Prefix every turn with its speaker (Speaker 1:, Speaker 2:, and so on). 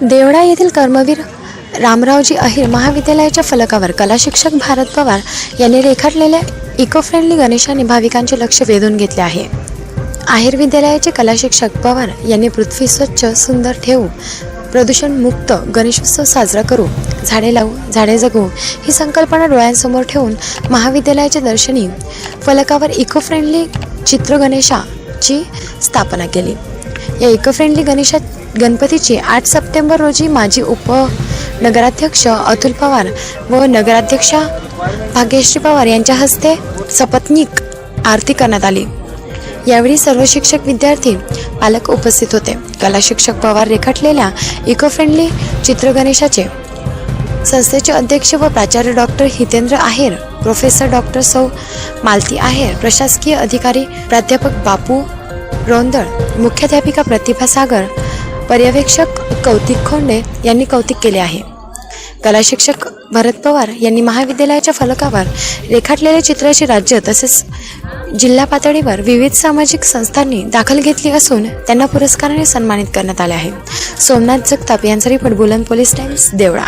Speaker 1: देवडा येथील कर्मवीर रामरावजी अहिर महाविद्यालयाच्या फलकावर कलाशिक्षक भारत पवार यांनी रेखाटलेल्या इको फ्रेंडली गणेशाने भाविकांचे लक्ष वेधून घेतले आहे. आहेर विद्यालयाचे कलाशिक्षक पवार यांनी पृथ्वी स्वच्छ सुंदर ठेवू प्रदूषणमुक्त गणेशोत्सव साजरा करू झाडे लावू झाडे जगू ही संकल्पना डोळ्यांसमोर ठेवून महाविद्यालयाच्या दर्शनी फलकावर इको फ्रेंडली चित्र गणेशाची स्थापना केली. या इको फ्रेंडली गणेशा गणपतीची आठ सप्टेंबर रोजी माजी उप नगराध्यक्ष अतुल पवार व नगराध्यक्षा भाग्यश्री पवार यांच्या हस्ते सपत्नीक आरती करण्यात आली. यावेळी सर्व शिक्षक विद्यार्थी पालक उपस्थित होते. कला शिक्षक पवार रेखाटलेल्या इको फ्रेंडली चित्र गणेशाचे संस्थेचे अध्यक्ष व प्राचार्य doctor Hitendra Aher professor doctor सौ मालती आहेर प्रशासकीय अधिकारी प्राध्यापक बापू रोंदळ मुख्याध्यापिका प्रतिभा सागर पर्यवेक्षक कौतिक खोंडे यांनी कौतिक केले आहे. कला शिक्षक भरत पवार यांनी महाविद्यालयाच्या फलकावर रेखाटलेल्या चित्राची राज्य तसेच जिल्हा पातळीवर विविध सामाजिक संस्थांनी दाखल घेतली असून त्यांना पुरस्काराने सन्मानित करण्यात आले आहे. सोमनाथ जगताप यांचा रिपोर्ट बुलंद पोलीस टाइम्स देवळा.